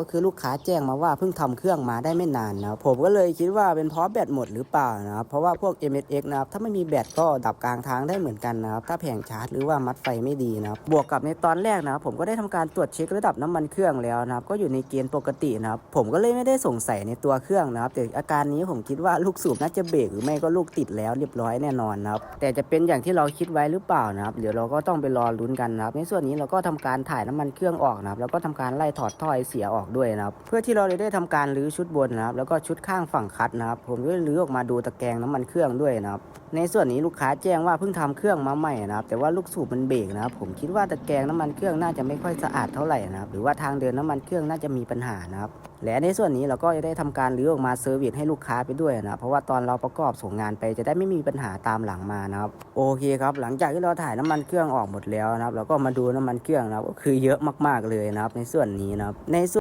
ก็คือลูกค้าแจ้งมาว่าเพิ่งทำเครื่องมาได้ไม่นานนะผมก็เลยคิดว่าเป็นเพราะแบตหมดหรือเปล่านะเพราะว่าพวก MSX นะครับถ้าไม่มีแบตก็ดับกลางทางได้เหมือนกันนะครับถ้าแผงชาร์จหรือว่ามัดไฟไม่ดีนะบวกกับในตอนแรกนะครับผมก็ได้ทำการตรวจเช็คระดับน้ำมันเครื่องแล้วนะครับก็อยู่ในเกณฑ์ปกตินะครับผมก็เลยไม่ได้สงสัยในตัวเครื่องนะครับแต่อาการนี้ผมคิดว่าลูกสูบน่าจะเบรกหรือไม่ก็ลูกติดแล้วเรียบร้อยแน่นอนนะครับแต่จะเป็นอย่างที่เราคิดไว้หรือเปล่านะครับเดี๋ยวเราก็ต้องไปรอลุ้นกันนะครับในส่วนนี้เราก็ทำการถ่ายน้ำมันเครื่องออกนะครับแล้วก็ทำการไล่ถอดท่อไอเสียออกด้วยนะครับ เพื่อที่เราจะได้ทำการรื้อชุดบนนะครับ แล้วก็ชุดข้างฝั่งคัดนะครับ ผมก็รื้อออกมาดูตะแกรงน้ำมันเครื่องด้วยนะครับ ในส่วนนี้ลูกค้าแจ้งว่าเพิ่งทำเครื่องมาใหม่นะครับ แต่ว่าลูกสูบมันเบรกนะครับ ผมคิดว่าตะแกรงน้ำมันเครื่องน่าจะไม่ค่อยสะอาดเท่าไหร่นะครับ หรือว่าทางเดินน้ำมันเครื่องน่าจะมีปัญหานะครับ และในส่วนนี้เราก็จะได้ทำการรื้อออกมาเซอร์วิสให้ลูกค้าไปด้วยนะเพราะว่าตอนเราประกอบส่งงานไปจะได้ไม่มีปัญหาตามหลังมานะครับ โอเคครับ หลังจากที่เราถ่ายน้ำมันเครื่องออกหมดแล้วนะครับเราก็มาดูน้ำมันเครื่องนะครับก็คือเยอะมากๆเลยนะครับในส่วนนี้นะครับในส่วน